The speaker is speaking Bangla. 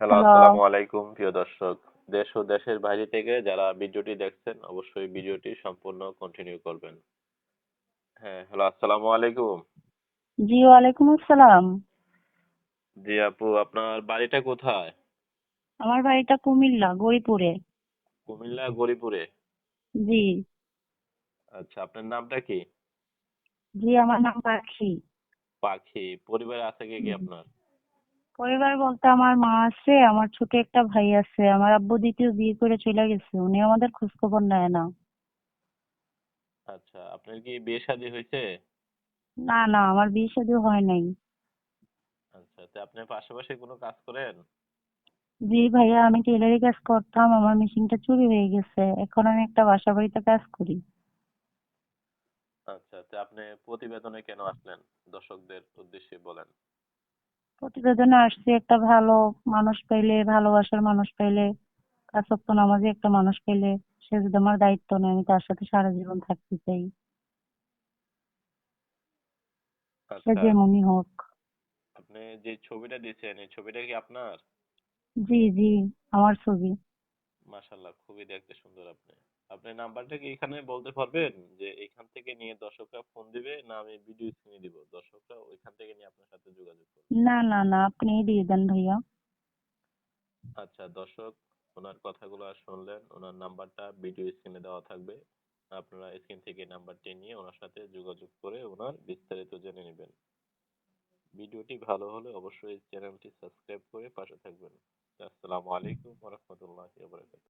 হ্যালো আসসালামু আলাইকুম প্রিয় দর্শক। দেশ ও দেশের বাইরে থেকে যারা ভিডিওটি দেখছেন অবশ্যই ভিডিওটি সম্পূর্ণ কন্টিনিউ করবেন। হ্যাঁ হ্যালো আসসালামু আলাইকুম। জি ওয়ালাইকুম আসসালাম। জি আপু আপনার বাড়িটা কোথায়? আমার বাড়িটা কুমিল্লা গরিপুরে কুমিল্লা গরিপুরে জি। আচ্ছা আপনার নামটা কি? জি আমার নাম পাখি। পাখি পরিবারে আছে কে কি আপনার? পরিবার বলতে আমার মা আছে আমার ছোট একটা ভাই আছে আমার আব্বু দ্বিতীয় বিয়ে করে চলে গেছে উনি আমাদের খোঁজ খবর নেয় না। আচ্ছা আপনার কি বিয়ে শাদী হয়েছে? না না আমার বিয়ে শাদী হয় নাই। আচ্ছা তো আপনি পাশাপাশি কোনো কাজ করেন? জি ভাইয়া আমি টেলারি কাজ করতাম আমার মেশিনটা চুরি হয়ে গেছে এখন আমি একটা বাসা বাড়িতে কাজ করি। আচ্ছা তো আপনি প্রতিবেদনে কেন আসলেন দর্শকদের উদ্দেশ্যে বলেন? প্রতিবেদনে আসছি একটা ভালো মানুষ পাইলে ভালোবাসার মানুষ পাইলে কাছক্ত নামাজি একটা মানুষ পাইলে সে যদি আমার দায়িত্ব নেয় আমি তার সাথে সারা জীবন থাকতে চাই। সে আচ্ছা। যেমনই হোক। আপনি যে ছবিটা দিয়েছেন এই ছবিটা কি আপনার? জি জি আমার ছবি। মাশাল্লাহ খুবই দেখতে সুন্দর আপনি। আপনি নাম্বারটা কি এখানে বলতে পারবেন? যে থেকে নিয়ে দর্শকরা ফোন দিবে না আমি ভিডিও স্ক্রিনে দিব। দর্শকরা ওইখান থেকে নিয়ে আপনার সাথে যোগাযোগ করবে। না না না আপনিই দিয়ে দেন ভাইয়া। আচ্ছা দর্শক ওনার কথাগুলো শুনলেন ওনার নাম্বারটা ভিডিও স্ক্রিনে দেওয়া থাকবে। আপনারা স্ক্রিন থেকে নাম্বারটি নিয়ে ওনার সাথে যোগাযোগ করে ওনার বিস্তারিত জেনে নেবেন। ভিডিওটি ভালো হলে অবশ্যই চ্যানেলটি সাবস্ক্রাইব করে পাশে থাকবেন। আসসালামু আলাইকুম ওয়া রাহমাতুল্লাহি ওয়া বারাকাতুহু।